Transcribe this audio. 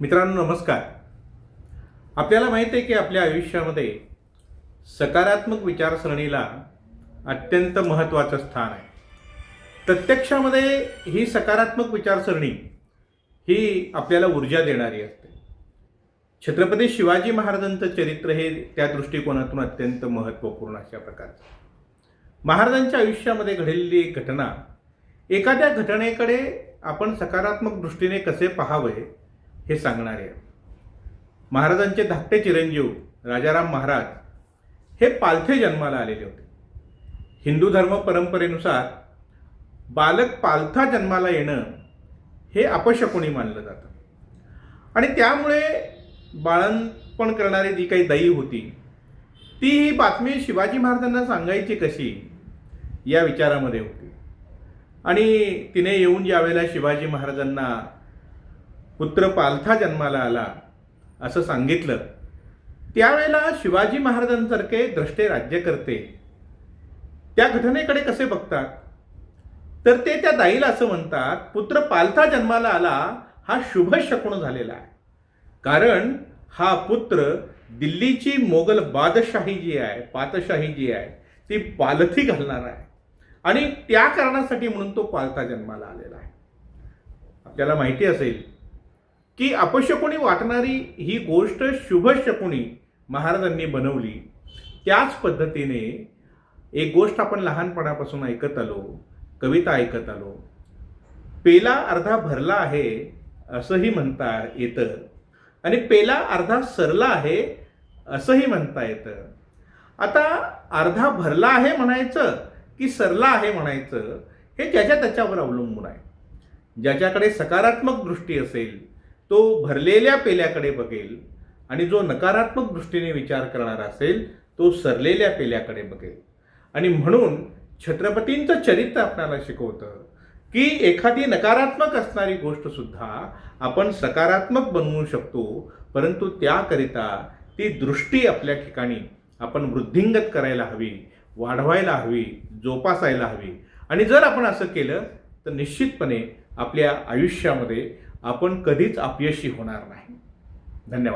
मित्रांनो नमस्कार. आपल्याला माहीत आहे की आपल्या आयुष्यामध्ये सकारात्मक विचारसरणीला अत्यंत महत्त्वाचं स्थान आहे. प्रत्यक्षामध्ये ही सकारात्मक विचारसरणी ही आपल्याला ऊर्जा देणारी असते. छत्रपती शिवाजी महाराजांचं चरित्र हे त्या दृष्टिकोनातून अत्यंत महत्त्वपूर्ण अशा प्रकारचं. महाराजांच्या आयुष्यामध्ये घडलेली एक घटना एखाद्या घटनेकडे आपण सकारात्मक दृष्टीने कसे पाहावे हे सांगणारे आहे. महाराजांचे धाकटे चिरंजीव राजाराम महाराज हे पालथे जन्माला आलेले होते. हिंदू धर्म परंपरेनुसार बालक पालथा जन्माला येणं हे अपशकुनी मानलं जातं. आणि त्यामुळे बाळणपण करणारी जी काही दयी होती ती ही बातमी शिवाजी महाराजांना सांगायची कशी या विचारामध्ये होती. आणि तिने येऊन ज्यावेळेला शिवाजी महाराजांना पुत्र पालथा जन्माला आला असं सांगितलं. त्यावेळेला शिवाजी महाराजांसारखे द्रष्टे राज्यकर्ते त्या घटनेकडे कसे बघतात? तर ते त्या दाईला असं म्हणतात पुत्र पालथा जन्माला आला हा शुभ शकुण झालेला आहे. कारण हा पुत्र दिल्लीची मोगल बादशाही जी आहे पातशाही जी आहे ती पालथी घालणार आहे. आणि त्या कारणासाठी म्हणून तो पालथा जन्माला आलेला आहे. आपल्याला माहिती असेल की अपशकुणी वाटणारी ही गोष्ट शुभशकुणी महाराजांनी बनवली. त्याच पद्धतीने एक गोष्ट आपण लहानपणापासून ऐकत आलो कविता ऐकत आलो. पेला अर्धा भरला आहे असंही म्हणता येतं. आणि पेला अर्धा सरला आहे असंही म्हणता येतं. आता अर्धा भरला आहे म्हणायचं की सरला आहे म्हणायचं हे ज्याच्या त्याच्यावर अवलंबून आहे. ज्याच्याकडे सकारात्मक दृष्टी असेल तो भरलेल्या पेल्याकडे बघेल आणि जो नकारात्मक दृष्टीने विचार करणारा असेल तो सरलेल्या पेल्याकडे बघेल. आणि म्हणून छत्रपतींचं चरित्र आपल्याला शिकवतं की एखादी नकारात्मक असणारी गोष्टसुद्धा आपण सकारात्मक बनवू शकतो परंतु त्याकरिता ती दृष्टी आपल्या ठिकाणी आपण वृद्धिंगत करायला हवी वाढवायला हवी जोपासायला हवी. आणि जर आपण असं केलं तर निश्चितपणे आपल्या आयुष्यामध्ये आपण कधीच अपयशी होणार नाही. धन्यवाद.